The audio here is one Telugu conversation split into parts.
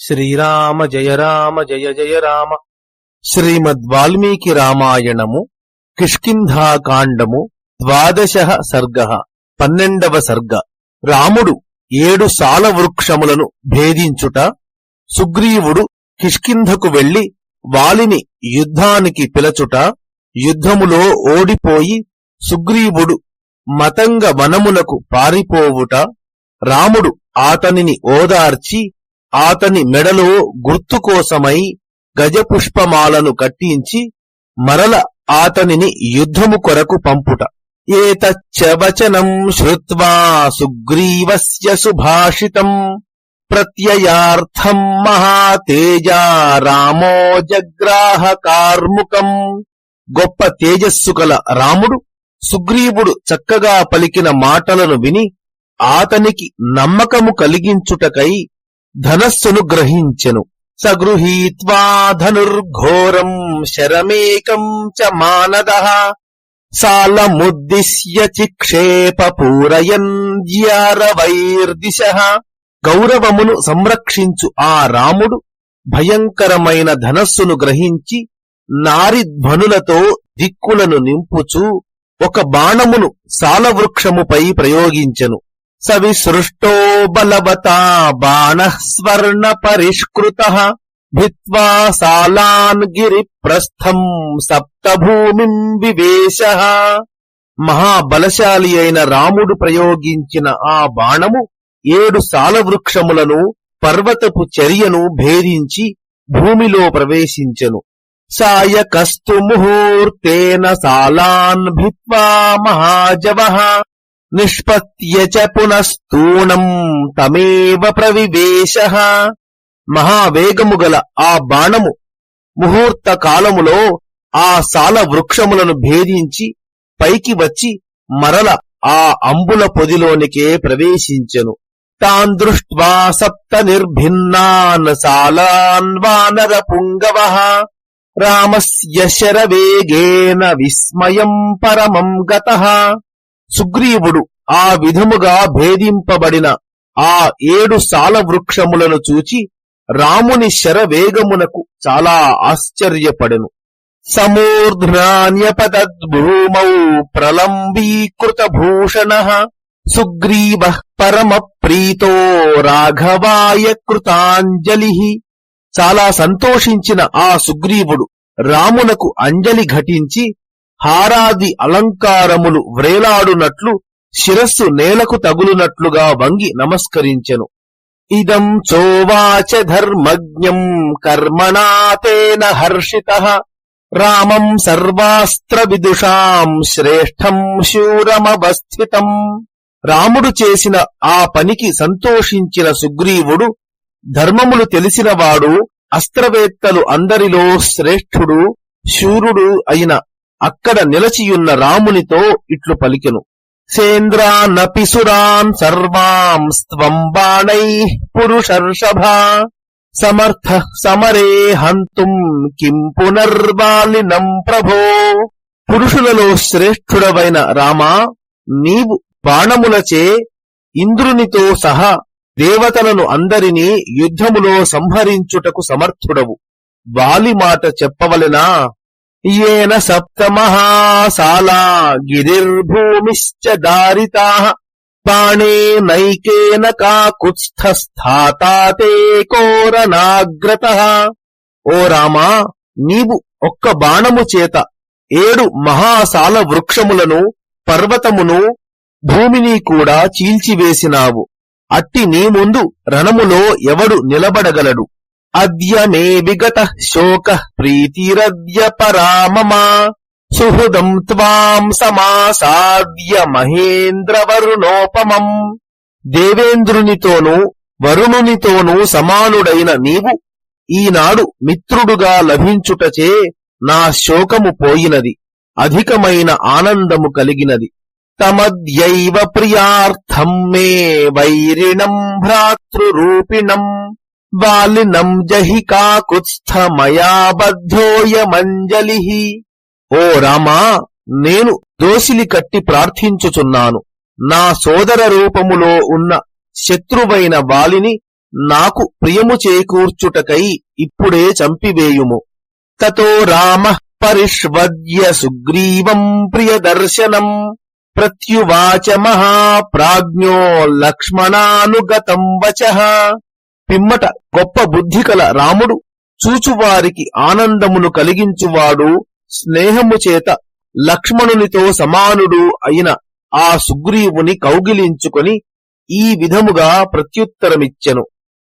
శ్రీరామ జయ రామ జయ జయ రామ. శ్రీమద్ వాల్మీకి రామాయణము కిష్కింధాకాండము ద్వాదశ సర్గ పన్నెండవ సర్గ. రాముడు ఏడు సాల వృక్షములను భేదించుట సుగ్రీవుడు కిష్కింధకు వెళ్ళి వాలిని యుద్ధానికి పిలచుట యుద్ధములో ఓడిపోయి సుగ్రీవుడు మతంగ వనమునకు పారిపోవుట రాముడు ఆతనిని ఓదార్చి ఆతని మెడలో గుర్తు కోసమై గజపుష్పమాలను కట్టించి మరల ఆతనిని యుద్ధము కొరకు పంపుట. ఏతచ్చ వచనం శ్రుత్వా సుగ్రీవస్య సుభాషితం ప్రత్యయార్థం మహాతేజా రామో జగ్రాహ కార్ముకం. గొప్ప తేజస్సు కల రాముడు సుగ్రీవుడు చక్కగా పలికిన మాటలను విని ఆతనికి నమ్మకము కలిగించుటకై ధనస్సును గ్రహించెను. సగృహీత్వా ధనుర్ఘోరం శరమేకం చ మానద. సాలముద్దిశ్య చిక్షేప పూరయన్ జ్యారవైర్దిశ. గౌరవమును సంరక్షించు ఆ రాముడు భయంకరమైన ధనస్సును గ్రహించి నారిధ్వనులతో దిక్కులను నింపుచూ ఒక బాణమును సాలవృక్షముపై ప్రయోగించెను. సవిసృష్టో బలవతా బాణ స్వర్ణ పరిష్కృత భిత్వా సాలాన్ గిరి ప్రస్థం సప్తభూమిం వివేశ మహాబలశాలి అయిన రాముడు ప్రయోగించిన ఆ బాణము ఏడు సాలవృక్షములను పర్వతపు చర్యను భేదించి భూమిలో ప్రవేశించెను. సాయకస్తు ముహూర్తేన సాలాన్ భిత్వా మహాజవ। నిష్పత్య చ పునస్తూణం తమేవ ప్రవివేశ మహావేగము గల ఆ బాణము ముహూర్త కాలములో ఆ సాల వృక్షములను భేదించి పైకి వచ్చి మరల ఆ అంబుల పొదిలోనికే ప్రవేశించెను. తాన్ దృష్ట్వా సప్త నిర్భిన్నాన్ సాలాన్ వానర పుంగవ। రామస్య శరవేగేన విస్మయం పరమం గత। సుగ్రీవుడు ఆ విధముగా భేదింపబడిన ఆ ఏడు సాల వృక్షములను చూచి రాముని శరవేగమునకు చాలా ఆశ్చర్యపడెను. సమూర్ధ్నాన్యపతద్భూమౌ ప్రలంబీకృత భూషణ సుగ్రీవ పరమ ప్రీతో రాఘవాయ కృతాంజలి చాలా సంతోషించిన ఆ సుగ్రీవుడు రామునకు అంజలి ఘటించి హారాది అలంకారములు వ్రేలాడునట్లు శిరస్సు నేలకు తగులునట్లుగా వంగి నమస్కరించెను. ఇదం చోవాచ ధర్మజ్ఞం కర్మణాతేన హర్షిత. రామం సర్వాస్త్ర విదుషాం శ్రేష్టం శూరమవస్థితం. రాముడు చేసిన ఆ పనికి సంతోషించిన సుగ్రీవుడు ధర్మములు తెలిసినవాడు అస్త్రవేత్తలు అందరిలో శ్రేష్ఠుడు శూరుడు అయిన అక్కడ నిలచియున్న రామునితో ఇట్లు పలికెను. సేంద్రానపిసురాన్ సర్వాం స్త్వం బాణై పురుషర్షభ సమర్థ సమరే హంతుం కిం పునర్వాలినం ప్రభో. పురుషులలో శ్రేష్ఠుడవైన రామా నీవు బాణములచే ఇంద్రునితో సహా దేవతలను అందరినీ యుద్ధములో సంహరించుటకు సమర్థుడవు. వాలి మాట చెప్పవలెనా? ఏన సప్తమహాసాలా గిరిర్భూమిశ్చ దారితా బాణే నైకేన కాకుత్స్థాతే కోరనాగ్రత ఓ రామా నీవు ఒక్క బాణము చేత ఏడు మహాసాల వృక్షములను పర్వతమును భూమిని కూడా చీల్చివేసినావు. అట్టి నీ ముందు రణములో ఎవడు నిలబడగలడు? అద్య మే విగత శోక ప్రీతిరద్య పరామమా సుహృదం త్వాం సమాసాద్య మహేంద్రవరుణోపమం దేవేంద్రునితోనూ వరుణునితోనూ సమానుడైన నీవు। ఈనాడు మిత్రుడుగా లభించుటచే నా శోకము పోయినది అధికమైన ఆనందము కలిగినది। తమద్యైవ ప్రియార్థం మే వైరిణం భ్రాతృరూపిణం। బాలినం జహి కాకుత్స్థమయా బద్ధోయమంజలి ఓ రామా నేను దోసిలి కట్టి ప్రార్థించుచున్నాను. నా సోదర రూపములో ఉన్న శత్రువైన వాలిని నాకు ప్రియము చేకూర్చుటకై ఇప్పుడే చంపివేయుము. తతో రామ పరిష్వద్య సుగ్రీవం ప్రియదర్శనం. ప్రత్యువాచ మహాప్రాజ్ఞో లక్ష్మణానుగతం వచ. పిమ్మట గొప్ప బుద్ధి కల రాముడు చూచువారికి ఆనందమును కలిగించువాడు స్నేహము చేత లక్ష్మణునితో సమానుడు అయిన ఆ సుగ్రీవుని కౌగిలించుకొని ఈ విధముగా ప్రత్యుత్తరమిచ్చెను.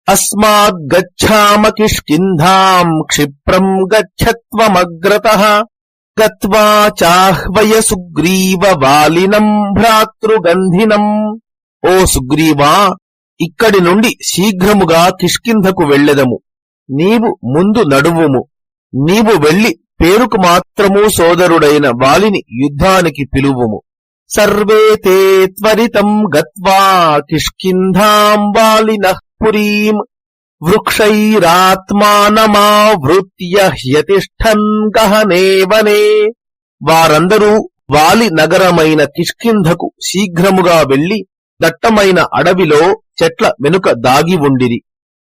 అస్మాద్గచ్చామ కిష్కింధాం క్షిప్రం గచ్చత్వమగ్రత గత్వా చాహ్వయ సుగ్రీవ వాలినం భ్రాతృగంధినం. ఓ సుగ్రీవా ఇక్కడి నుండి శీఘ్రముగా కిష్కింధకు వెళ్ళెదము. నీవు ముందు నడువుము. నీవు వెళ్ళి పేరుకు మాత్రము సోదరుడైన వాలిని యుద్ధానికి పిలువుము. సర్వే తే త్వరితం గత్వా కిష్కింధాం వాలినః పురీం. వృక్షైరాత్మానమావృత్య హ్యతిష్టన్ గహనే వనే వారందరూ వాలి నగరమైన కిష్కింధకు శీఘ్రముగా వెళ్ళి దట్టమైన అడవిలో చెట్ల వెనుక దాగి ఉండిరి.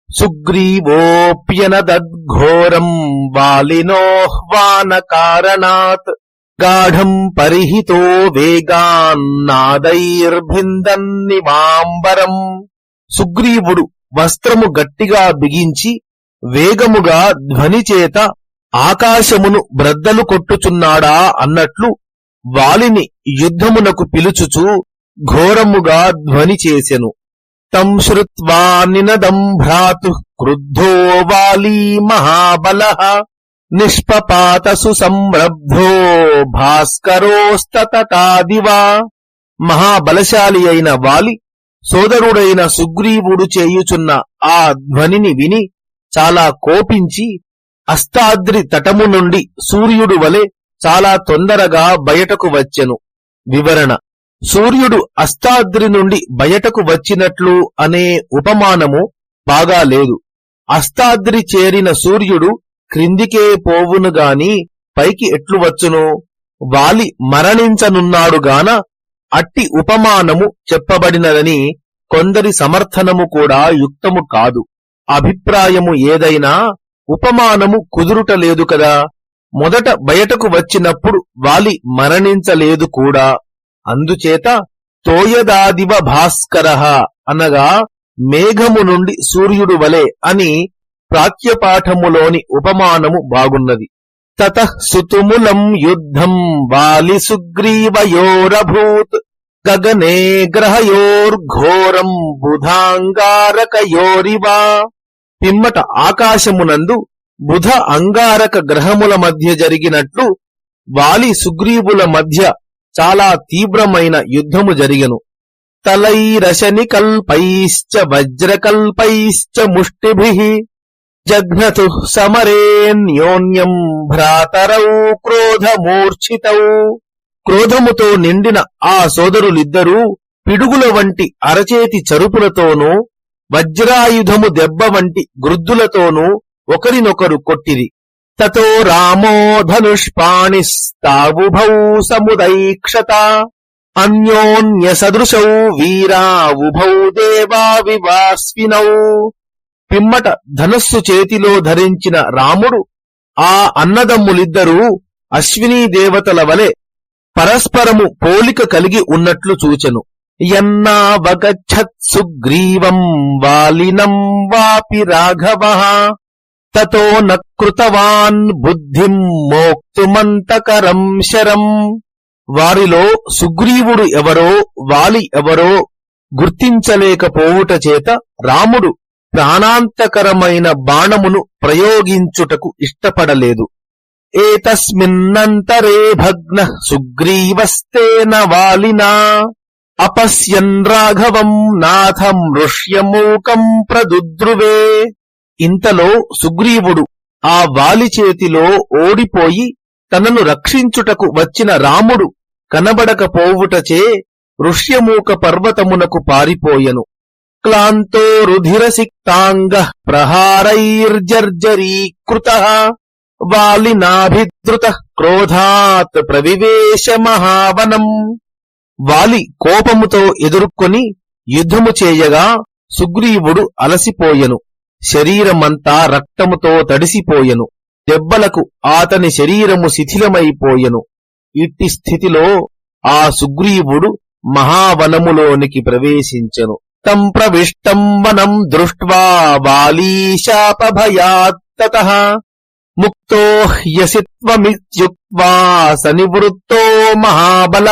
సుగ్రీవోప్యనదద్ఘోరం వాలినోహ్వాన కారణాత్ గాఢం పరిహితో వేగాన్నాదైర్భిందన్నిమాంబరం. సుగ్రీవుడు వస్త్రము గట్టిగా బిగించి వేగముగా ధ్వనిచేత ఆకాశమును బ్రద్దలు కొట్టుచున్నాడా అన్నట్లు వాలిని యుద్ధమునకు పిలుచుచు ఘోరముగా ధ్వని చేసెను. తం శ్రువా నినదం భ్రాతు క్రుద్ధో వాలీ మహాబల. నిష్పపాతసు సంరబ్ధో భాస్కరోస్తతాదివా మహాబలశాలి అయిన వాలి సోదరుడైన సుగ్రీవుడు చేయుచున్న ఆ ధ్వనిని విని చాలా కోపించి అస్తాద్రి తటము నుండి సూర్యుడు వలె చాలా తొందరగా బయటకు వచ్చెను. వివరణ సూర్యుడు అస్తాద్రి నుండి బయటకు వచ్చినట్లు అనే ఉపమానము బాగా లేదు. అస్తాద్రి చేరిన సూర్యుడు క్రిందికే పోవునుగాని పైకి ఎట్లు వచ్చును? వాలి మరణించనున్నాడుగాన అట్టి ఉపమానము చెప్పబడినదని కొందరి సమర్థనము కూడా యుక్తము కాదు. అభిప్రాయము ఏదైనా ఉపమానము కుదురుటలేదు కదా? మొదట బయటకు వచ్చినప్పుడు వాలి మరణించలేదు కూడా అందుచేత తోయదాదివ భాస్కర అనగా మేఘము నుండి సూర్యుడు వలె అని ప్రాచ్యపాఠములోని ఉపమానము బాగున్నది. తత సుతుములం యుద్ధం వాలి సుగ్రీవయోరభూత్ గగనే గ్రహయోర్ఘోరం బుధాంగారకయోరివా. పిమ్మట ఆకాశమునందు బుధ అంగారక గ్రహముల మధ్య జరిగినట్లు వాలి సుగ్రీవుల మధ్య చాలా తీవ్రమైన యుద్ధము జరిగెను. తలైరశని కల్పైశ్చ వజ్రకల్పైశ్చ ముష్టిభి జఘ్నతు సమరేన్యోన్యం భ్రాతరౌ క్రోధమూర్ఛితౌ. క్రోధముతో నిండిన ఆ సోదరులిద్దరూ పిడుగుల వంటి అరచేతి చరుపులతోనూ వజ్రాయుధము దెబ్బ వంటి గృద్దులతోనూ ఒకరినొకరు కొట్టిరి. తతో రామో ధనుష్పాణిస్తావుభౌ సముదైక్షత అన్యోన్య సదృశౌ వీరా ఉభౌ దేవా వివాస్వినౌ పిమ్మట ధనస్సు చేతిలో ధరించిన రాముడు ఆ అన్నదమ్ములిద్దరూ అశ్వినీ దేవతల వలె పరస్పరము పోలిక కలిగి ఉన్నట్లు చూచెను. యన్నావగచ్చత్ సుగ్రీవం వాలినం వాపి రాఘవ. తతో నృతవాన్ బుద్ధిం మోక్తుమంతకరం శరం. వారిలో సుగ్రీవుడు ఎవరో వాలి ఎవరో గుర్తించలేకపోవుట చేత రాముడు ప్రాణాంతకరమైన బాణమును ప్రయోగించుటకు ఇష్టపడలేదు. ఏతస్మిన్నంతరే భగ్న సుగ్రీవస్తేన వాలినా. అపశ్యన్ రాఘవం నాథం ఋష్యమూకం ప్రదుద్రువే. ఇంతలో సుగ్రీవుడు ఆ వాలి చేతిలో ఓడిపోయి తనను రక్షించుటకు వచ్చిన రాముడు కనబడకపోవుటచే ఋష్యమూక పర్వతమునకు పారిపోయెను. క్లాంతో రుధిరసిక్తాంగ ప్రహారైర్జర్జరీకృత వాలినాభిద్రుత క్రోధాత్ ప్రవివేశ మహావనం వాలి కోపముతో ఎదుర్కొని యుద్ధము చేయగా సుగ్రీవుడు అలసిపోయెను. శరీరమంతా రక్తముతో తడిసిపోయెను. దెబ్బలకు ఆతని శరీరము శిథిలమైపోయెను. ఇట్టి స్థితిలో ఆ సుగ్రీవుడు మహావనములోనికి ప్రవేశించెను. తం ప్రవిష్టం వనం దృష్ట్వా బాలీశాపభయాత్తత. ముక్తో హ్యసిత్వమిత్యుక్వా సనివృత్తో మహాబల.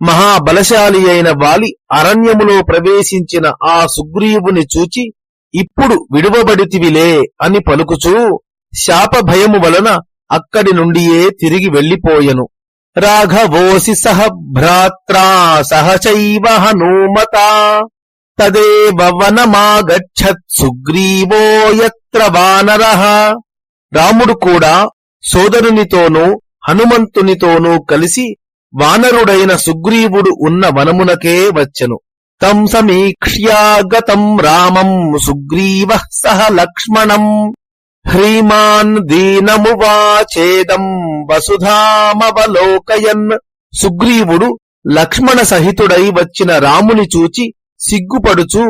మహాబలశాలి అయిన వాలి అరణ్యములో ప్రవేశించిన ఆ సుగ్రీవుని చూచి ఇప్పుడు విడువబడితివిలే అని పలుకుచూ శాపభయము వలన అక్కడి నుండియే తిరిగి వెళ్ళిపోయెను రాఘవోసి సహ భ్రాత్రా సహచైవ హనుమత. తదేవ వనమాగచ్చత్ సుగ్రీవో యత్ర రాముడు కూడా సోదరునితోనూ హనుమంతునితోనూ కలిసి వానరుడైన సుగ్రీవుడు ఉన్న వనమునకే వచ్చెను. తం సమీక్ష్యాగతం రామం సుగ్రీవ సహ లక్ష్మణం హ్రీమాన్ దీనమువాచేదం వసుధామవలోకయన్ సుగ్రీవుడు లక్ష్మణ సహితుడై వచ్చిన రాముని చూచి సిగ్గుపడుచు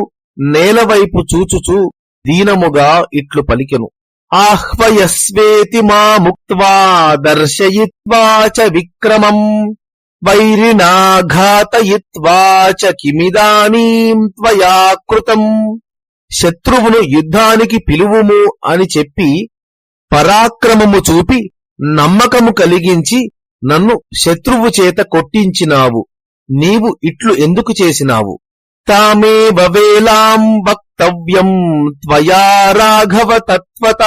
నేలవైపు చూచుచు దీనముగా ఇట్లు పలికెను. ఆహ్వయస్వేతి మా ముక్వా దర్శయిత్వా చ విక్రమం। వైరినాఘాతయిత్వా చ కిమిదానీం త్వయా కృతం. శత్రువును యుద్ధానికి పిలువుము అని చెప్పి పరాక్రమము చూపి నమ్మకము కలిగించి నన్ను శత్రువు చేత కొట్టించినావు. నీవు ఇట్లు ఎందుకు చేసినావు? తామే వేలాం వక్తవ్యం త్వయా రాఘవ తత్వత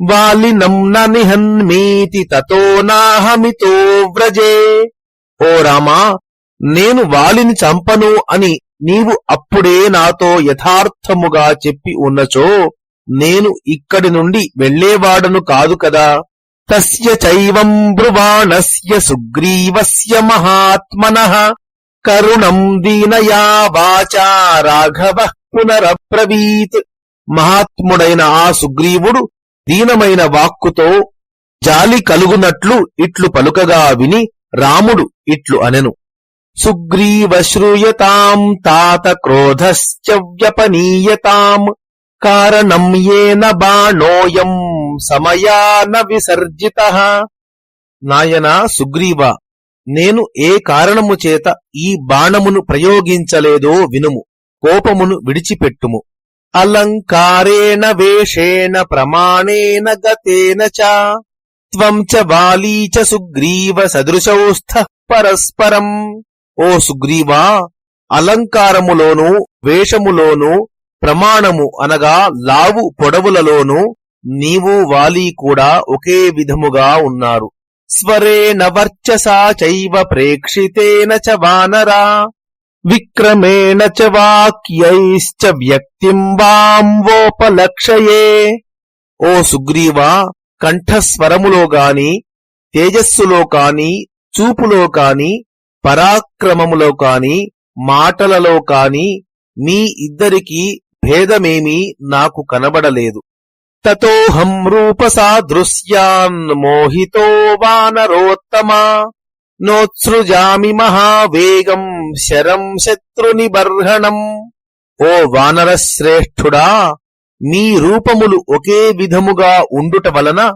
వాలినం న నిహన్మీతి తతో నాహమితో వ్రజే. ఓ రామా నేను వాలిని చంపను అని నీవు అప్పుడే నాతో యథార్థముగా చెప్పి ఉన్నచో నేను ఇక్కడి నుండి వెళ్ళేవాడను కాదు కదా. తస్య చైవం బ్రువాణస్య సుగ్రీవస్య మహాత్మన. కరుణం దీనయా వాచా రాఘవ పునరబ్రవీత్. మహాత్ముడైన ఆ సుగ్రీవుడు దీనమైన వాక్కుతో జాలి కలుగునట్లు ఇట్లు పలుకగా విని రాముడు ఇట్లు అనెను. సుగ్రీవశ్రూయతాం తాత క్రోధశ్చ వ్యపనీయతాం. కారణం ఏన బాణోయం సమయాన విసర్జిత. నాయనా సుగ్రీవ నేను ఏ కారణము చేత ఈ బాణమును ప్రయోగించలేదో వినుము కోపమును విడిచిపెట్టుము. అలంకారేణ వేషేణ ప్రమాణేన గతేన చ. త్వం చ వాలీ చ సుగ్రీవ సదృశౌస్థ పరస్పరం. ఓ సుగ్రీవా అలంకారములోను వేషములోను ప్రమాణము అనగా లావు పొడవులలోను నీవు వాలి కూడా ఒకే విధముగా ఉన్నారు. స్వరేణ వర్చసా చైవ ప్రేక్షితేన చ వానరా. విక్రమేణ చ వాక్యైశ్చ వ్యక్తింబాంబోపలక్షయే ఓ సుగ్రీవా కంఠస్వరములో గాని తేజస్సులో కాని చూపులో కాని పరాక్రమములో కాని మాటలలో కాని మీ ఇద్దరికి భేదమేమీ నాకు కనబడలేదు. తతోహం రూపసాదృశ్యాన్ మోహితో వానరోత్తమా నోత్సృజామి మహావేగం శరం శత్రునిబర్హణం. ఓ వానరశ్రేష్ఠుడా నీ రూపములు ఒకే విధముగా ఉండుట వలన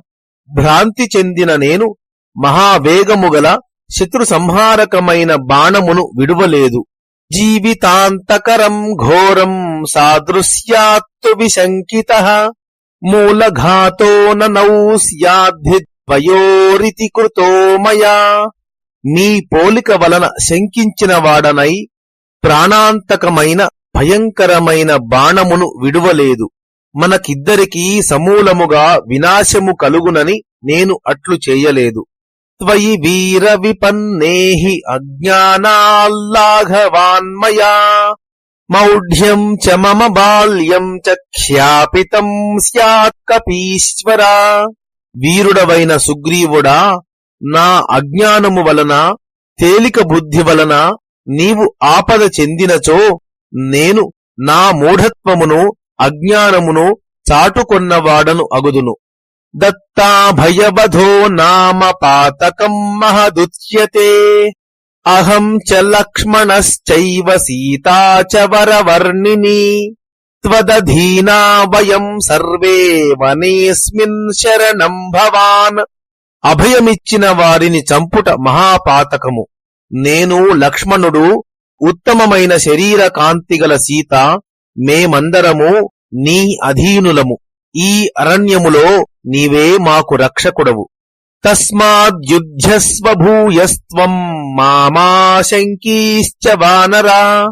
భ్రాంతి చెందిన నేను మహావేగము గల శత్రు సంహారకమైన బాణమును విడువలేదు. జీవితాంతకరం ఘోరం సాదృశ్యాత్తు విశంకిత మూలఘాతో నౌ స్యాద్ధిద్వయోరితి కృతో మయా పోలిక వలన శంకించిన వాడనై ప్రాణాంతకమైన భయంకరమైన బాణమును విడువలేదు. మనకిద్దరికీ సమూలముగా వినాశము కలుగునని నేను అట్లు చేయలేదు. త్వయి వీర విపన్నేహి అజ్ఞానాల్లాఘవాన్మయా. మౌఢ్యం చ మమ బాల్యం చ ఖ్యాపితం స్యాత్ కపీశ్వరా. వీరుడవైన సుగ్రీవుడా నా అజ్ఞానము వలన తేలిక బుద్ధి వలన నీవు ఆపద చెందినచో నేను నా మూఢత్వమును అజ్ఞానమును చాటుకొన్నవాడను అగుదును. దత్తాభయబధో నామ పాతకం మహదుచ్యతే. అహం చ లక్ష్మణశ్చైవ సీతా చ వరవర్ణిని. త్వదధీనా వయం సర్వే వనేస్మిన్ శరణం భవాన్. అభయమిచ్చిన వారిని చంపుట మహాపాతకము. నేను లక్ష్మణుడు ఉత్తమమైన శరీర కాంతిగల సీత మేమందరము నీ అధీనులము. ఈ అరణ్యములో నీవే మాకు రక్షకుడవు. తస్మాద్యుధ్యస్వ భూయస్త్వం మామాశంకీశ్చ వానరా.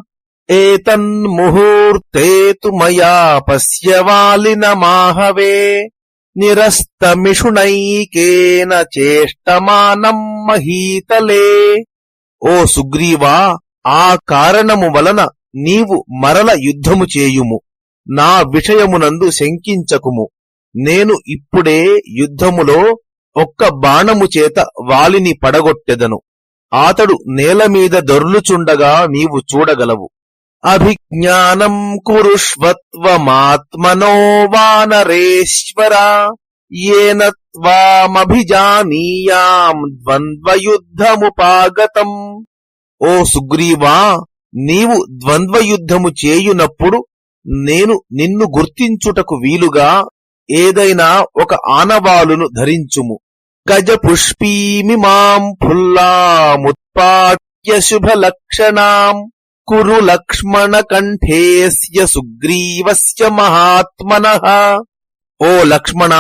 ఏతన్ముహూర్తే తు మయా పశ్యవాలినమాహవే నిరస్తమిషుణైకేన చేష్టమానం మహీతలే. ఓ సుగ్రీవా ఆ కారణము వలన నీవు మరల యుద్ధము చేయుము. నా విషయమునందు శంకించకుము. నేను ఇప్పుడే యుద్ధములో ఒక్క బాణము చేత వాలిని పడగొట్టెదను. ఆతడు నేలమీద దొర్లుచుండగా నీవు చూడగలవు. అభిజ్ఞానం కురుష్వత్వమాత్మనో వానరేశ్వరా ఏన త్వామభిజానీయాం ద్వంద్వయుద్ధముపాగతం. ఓ సుగ్రీవా నీవు ద్వంద్వయుద్ధము చేయునప్పుడు నేను నిన్ను గుర్తించుటకు వీలుగా ఏదైనా ఒక ఆనవాలును ధరించుము. గజ పుష్పీమిమాం ఫుల్లాముత్పాట్య శుభలక్షణాం కురు లక్ష్మణ కంఠేస్య సుగ్రీవస్య మహాత్మన. ఓ లక్ష్మణ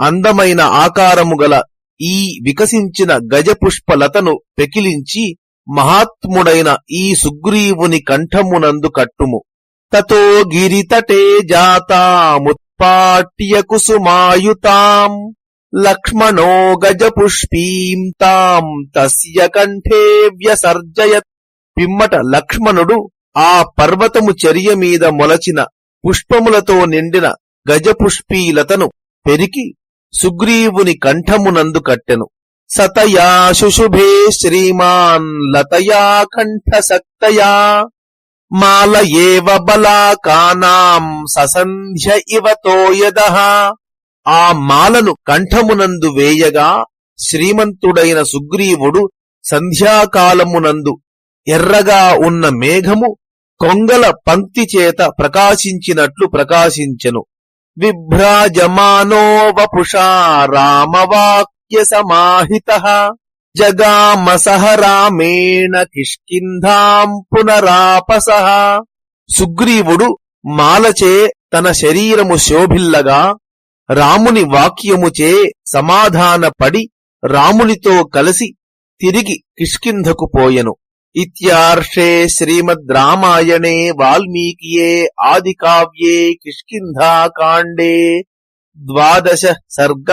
అందమైన ఆకారము గల ఈ వికసించిన గజపుష్పలతను పెకిలించి మహాత్ముడైన ఈ సుగ్రీవుని కంఠమునందు కట్టుము. తతో గిరితటే జాతాముత్పాట్య కుసుమాయుతాం. లక్ష్మణో గజపుష్పీం తాం. తస్య కంఠే వ్యసర్జయత్. పిమ్మట లక్ష్మణుడు ఆ పర్వతము చర్య మీద మొలచిన పుష్పములతో నిండిన గజపుష్పీలతను పెరికి సుగ్రీవుని కంఠమునందు కట్టెను. సతయా శుశుభే శ్రీమాన్ లతయా కంఠసక్తయా మాల ఏవ బలాకానాం ససంధ్య ఇవ తోయదః. ఆ మాలను కంఠమునందు వేయగా శ్రీమంతుడైన సుగ్రీవుడు సంధ్యాకాలమునందు ఎర్రగా ఉన్న మేఘము కొంగల పంక్తి చేత ప్రకాశించినట్లు ప్రకాశించెను. విభ్రాజమానో వపుషా రామవాక్ సమాహిత జగామ సహ రామేణ కిష్కింధాం పునరాపస. సుగ్రీవుడు మాలచే తన శరీరము శోభిల్లగా రాముని వాక్యముచే సమాధానపడి రామునితో కలిసి తిరిగి కిష్కింధకు పోయెను. ఇత్యార్షే శ్రీమద్ రామాయణే వాల్మీకియే ఆది కావ్యే కిష్కింధాకాండే ద్వాదశ సర్గ.